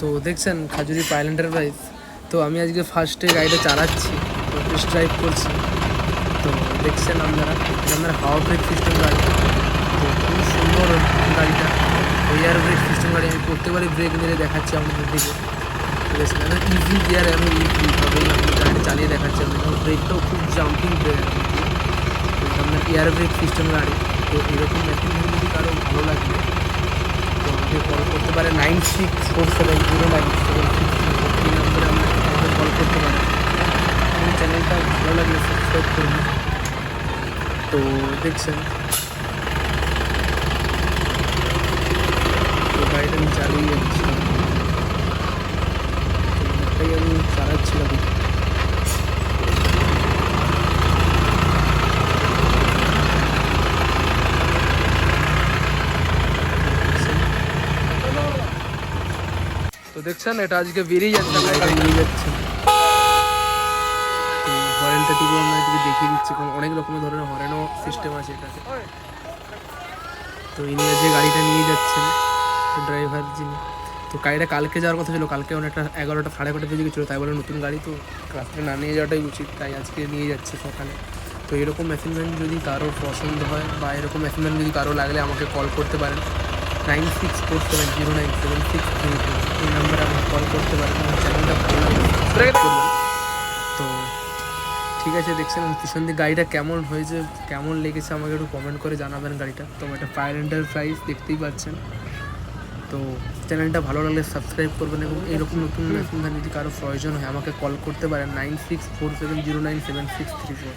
তো দেখছেন খাজুরি পাইল্যান্ডার প্রাইস তো আমি আজকে ফার্স্টে গাড়িটা চালাচ্ছি, তো টেস্ট ড্রাইভ করছি। তো দেখছেন আপনারা আপনারা হাওয়া ব্রেক সিস্টেম গাড়ি। তো খুব সুন্দর গাড়িটা। এয়ার ব্রেক সিস্টেম গাড়ি, আমি প্রত্যেকবারই ব্রেক মেরে দেখাচ্ছি আপনাদের দিকে। ইজি গিয়ার এবং ইজিভাবেই আমি গাড়িটা চালিয়ে দেখাচ্ছি আপনাদের। ব্রেকটাও খুব জাম্পিং ব্রেক আপনার এয়ার ব্রেক সিস্টেম গাড়ি, তো এরকম মেশিন যদি কারও ভালো লাগবে আমাকে কল করতে পারে nine six four seven zero nine seven six এই নম্বরে আমাকে কল করতে পারে চ্যানেলটা ভালো লাগলে সাবস্ক্রাইব করুন। তো দেখছেন। গাড়িটা আমি চালিয়ে এটাই আমি চালাচ্ছিলাম। তো দেখছেন এটা আজকে বেরিয়ে যাচ্ছে গাড়িটা নিয়ে যাচ্ছে হরেনটা টুকু আমরা এদিকে দেখিয়ে দিচ্ছি কারণ অনেক রকমের ধরনের হরেনও সিস্টেম আছে এটাতে। তো ইনি আজকে গাড়িটা নিয়ে যাচ্ছেন ড্রাইভার যিনি। তো গাড়িটা কালকে যাওয়ার কথা ছিল কালকে অনেকটা এগারোটা সাড়ে এগারোটা বেজে গেছিল তাই বলে নতুন গাড়ি তো রাত্রে না নিয়ে যাওয়াটাই উচিত তাই আজকে নিয়ে যাচ্ছে সকালে। তো এরকম মেশিনম্যান যদি কারও পছন্দ হয় বা এরকম মেশিনম্যান যদি কারও লাগলে আমাকে কল করতে পারেন। Nine six four seven zero nine seven six three two এই নাম্বারে আমাকে কল করতে পারেন আমার চ্যানেলটা ভালো লাগবে। তো ঠিক আছে দেখছেন পিছন দিয়ে গাড়িটা কেমন হয়েছে কেমন লেগেছে আমাকে একটু কমেন্ট করে জানাবেন গাড়িটা। তো এটা ফায়ার এন্টারপ্রাইজ দেখতেই পাচ্ছেন। তো চ্যানেলটা ভালো লাগলে সাবস্ক্রাইব করবেন এবং এরকম নতুন মেশিন যদি কারও প্রয়োজন হয় আমাকে কল করতে পারেন nine six four seven zero nine seven six three four